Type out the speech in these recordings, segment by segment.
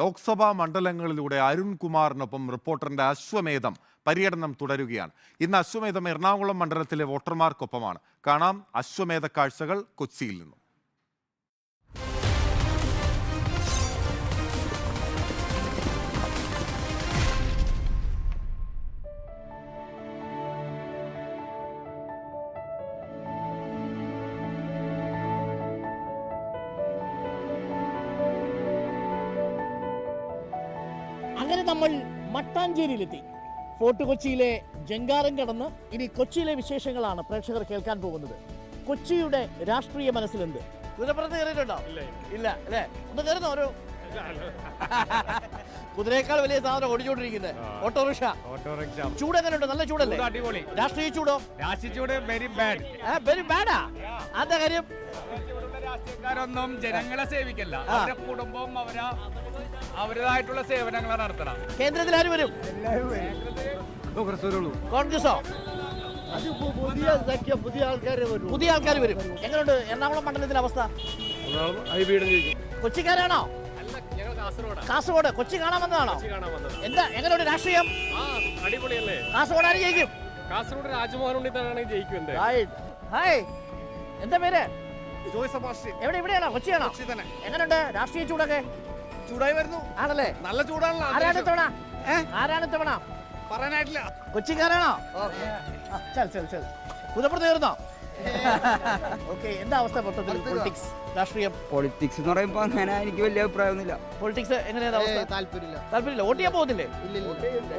ലോക്സഭാ മണ്ഡലങ്ങളിലൂടെ അരുൺകുമാറിനൊപ്പം റിപ്പോർട്ടറിന്റെ അശ്വമേധം പര്യടനം തുടരുകയാണ്. ഇന്ന് അശ്വമേധം എറണാകുളം മണ്ഡലത്തിലെ വോട്ടർമാർക്കൊപ്പമാണ്. കാണാം അശ്വമേധ കാഴ്ചകൾ കൊച്ചിയിൽ നിന്നും. അങ്ങനെ നമ്മൾ മട്ടാഞ്ചേരിയിലെത്തി. ഫോർട്ട് കൊച്ചിയിലെ ജങ്കാരം കടന്ന് ഇനി കൊച്ചിയിലെ വിശേഷങ്ങളാണ് പ്രേക്ഷകർ കേൾക്കാൻ പോകുന്നത്. കൊച്ചിയുടെ രാഷ്ട്രീയ മനസ്സിലെന്ത്? കുതിരപ്പുറത്ത് കയറിയിട്ടുണ്ടോ? ഇല്ല അല്ലേ? ഒന്ന് കയറുന്നോ? ഒരു കുതിരയേക്കാൾ വലിയ സാധനം ഓടിച്ചോണ്ടിരിക്കുന്നത് ഓട്ടോറിക്ഷ. ഓട്ടോറിക്ഷ. ചൂട് എങ്ങനെയുണ്ട് നല്ല ചൂടല്ലേ? അടിപൊളി. രാഷ്ട്രീയ ചൂടോ? രാഷ്ട്രീയ ചൂട് വെരി ബാഡ് വെരി ബാഡാ അതാ കാര്യം? രാഷ്ട്രീയക്കാരൊന്നും ജനങ്ങളെ സേവിക്കല്ല. അവരുടെ കുടുംബവും അവരാ അവരുടേതായിട്ടുള്ള സേവനങ്ങൾ നടത്തണം. കേന്ദ്രത്തിൽ ആര് വരും? കോൺഗ്രസോ? പുതിയ പുതിയ ആൾക്കാരെ വരും. പുതിയ ആൾക്കാർ വരും. എങ്ങനെയുണ്ട് എറണാകുളം മണ്ഡലത്തിന്റെ അവസ്ഥ? കൊച്ചിക്കാരാണോ? കാസർഗോഡ്. കൊച്ചി കാണാൻ വന്നതാണോ? എന്താ എങ്ങനെയുണ്ട് രാഷ്ട്രീയം? അടിപൊളിയല്ലേ? കാസർഗോഡ് ആര് ജയിക്കും? കാസർഗോഡ് രാജ്മോഹൻ ഉണ്ണിത്താനാണ് ജയിക്കും എന്തേ? ഹായ് എന്താ പേര്? ജോയ് സബാസ്റ്റ്യൻ. എവിടെ ഇവിടെയാണോ? കൊച്ചിയാണോ? കൊച്ചി തന്നെ. എങ്ങനെയുണ്ട് രാഷ്ട്രീയ ചൂടൊക്കെ? ചൂടായി വരുന്നു. ആണല്ലേ? നല്ല ചൂടാണല്ലോ ആരാണ് തവണ ആരാണ് തവണ പറയാനായിട്ടില്ല. കൊച്ചിക്കാരാണോ? ചൽ ചൽ ചൽ. ചെൽ തീർന്നോ? കയറുന്നോ ഓക്കെ എന്താ അവസ്ഥ മൊത്തത്തിൽ പൊളിറ്റിക്സ് രാഷ്ട്രീയം? പൊളിറ്റിക്സ് എന്ന് പറയുമ്പോൾ അങ്ങനെ എനിക്ക് വലിയ അഭിപ്രായമൊന്നുമില്ല. പൊളിറ്റിക്സ് എങ്ങനെയാണ് അവസ്ഥ? താല്പര്യമില്ല. താല്പര്യമില്ല. വോട്ട് ചെയ്യാൻ പോകുന്നില്ലേ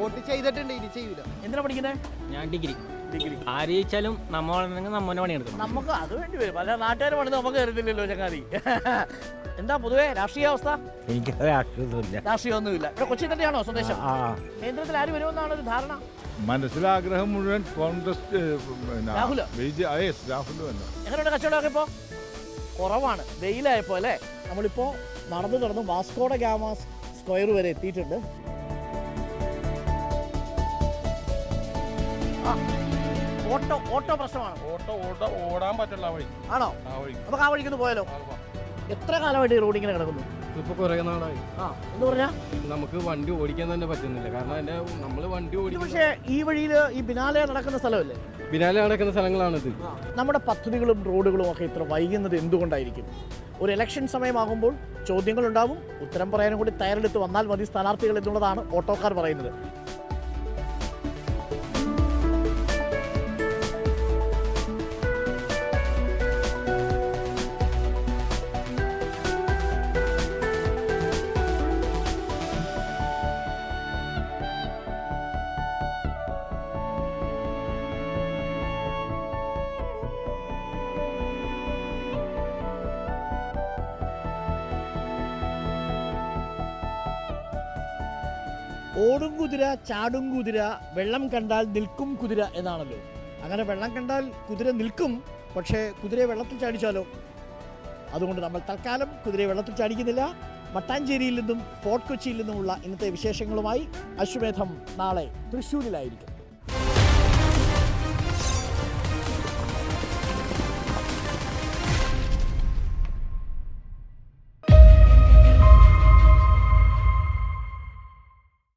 വോട്ട് ചെയ്തിട്ടുണ്ട് ഇനി ചെയ്യൂല. എന്തിനാ പഠിക്കുന്നത് ഞാൻ ഡിഗ്രി. ഡിഗ്രി. ആര് ജയിച്ചാലും നമ്മ വളർന്നെങ്കിൽ നമ്മനെ പണിയെടുക്കണം. നമുക്ക് അത് വേണ്ടി വരും. പല നാട്ടുകാർ പണിത് നമുക്ക് കരുതില്ലല്ലോ ചങ്ങാതി. എന്താ പൊതുവെ രാഷ്ട്രീയ അവസ്ഥ? എനിക്ക് രാഷ്ട്രീയ രാഷ്ട്രീയമൊന്നുമില്ല. ഇവിടെ കൊച്ചി തന്നെയാണോ സ്വദേശം? കേന്ദ്രത്തിൽ ആര് വരുമെന്നാണ് ഒരു ധാരണ? മനസ്സിലാഗ്രഹം മുഴുവൻ കോൺഗ്രസ് രാഹുൽ? രാഹുൽ തന്നെ. എങ്ങനെയുണ്ട് കച്ചവടമൊക്കെ ഇപ്പോൾ കുറവാണ്. വെയിലായപ്പോൾ അല്ലേ? നമ്മളിപ്പോ നടന്നു നടന്ന് വാസ്കോഡ ഗാമ സ്ക്വയർ വരെ എത്തിയിട്ടുണ്ട്. ആ, ഓട്ടോ ഓട്ടോ പ്രശ്നമാണ്. ഓട്ടോ ഓട്ടോ ഓടാൻ പറ്റുള്ള വഴി. ആണോ? ആ വഴി. നമുക്ക് ആ വഴിക്കൊന്ന് പോയാലോ? എത്ര കാലമായിട്ട് ഈ റോഡ് ഇങ്ങനെ കിടക്കുന്നു? ഇപ്പൊ കുറെ നാളായി. ആ എന്ന് പറഞ്ഞാ? നമുക്ക് വണ്ടി ഓടിക്കാൻ തന്നെ പറ്റുന്നില്ല. കാരണം എന്റെ നമ്മൾ വണ്ടി ഇത് ഓടിക്കും പക്ഷേ ഈ വഴിയിൽ ഈ ബിനാലയ നടക്കുന്ന സ്ഥലമല്ലേ? ബിനാലയ നടക്കുന്ന സ്ഥലങ്ങളാണിത്. നമ്മുടെ പദ്ധതികളും റോഡുകളും ഒക്കെ ഇത്ര വൈകുന്നത് എന്തുകൊണ്ടായിരിക്കും? ഒരു ഇലക്ഷൻ സമയമാകുമ്പോൾ ചോദ്യങ്ങളുണ്ടാവും. ഉത്തരം പറയാനും കൂടി തയ്യാറെടുത്ത് വന്നാൽ മതി സ്ഥാനാർത്ഥികൾ എന്നുള്ളതാണ് ഓട്ടോക്കാർ പറയുന്നത്. ഓടും കുതിര ചാടും കുതിര വെള്ളം കണ്ടാൽ നിൽക്കും കുതിര എന്നാണല്ലോ. അങ്ങനെ വെള്ളം കണ്ടാൽ കുതിര നിൽക്കും പക്ഷേ കുതിരയെ വെള്ളത്തിൽ ചാടിച്ചാലോ? അതുകൊണ്ട് നമ്മൾ തൽക്കാലം കുതിരയെ വെള്ളത്തിൽ ചാടിക്കുന്നില്ല. മട്ടാഞ്ചേരിയിൽ നിന്നും ഫോർട്ട് കൊച്ചിയിൽ നിന്നുമുള്ള ഇന്നത്തെ വിശേഷങ്ങളുമായി അശ്വമേധം നാളെ തൃശ്ശൂരിലായിരിക്കും.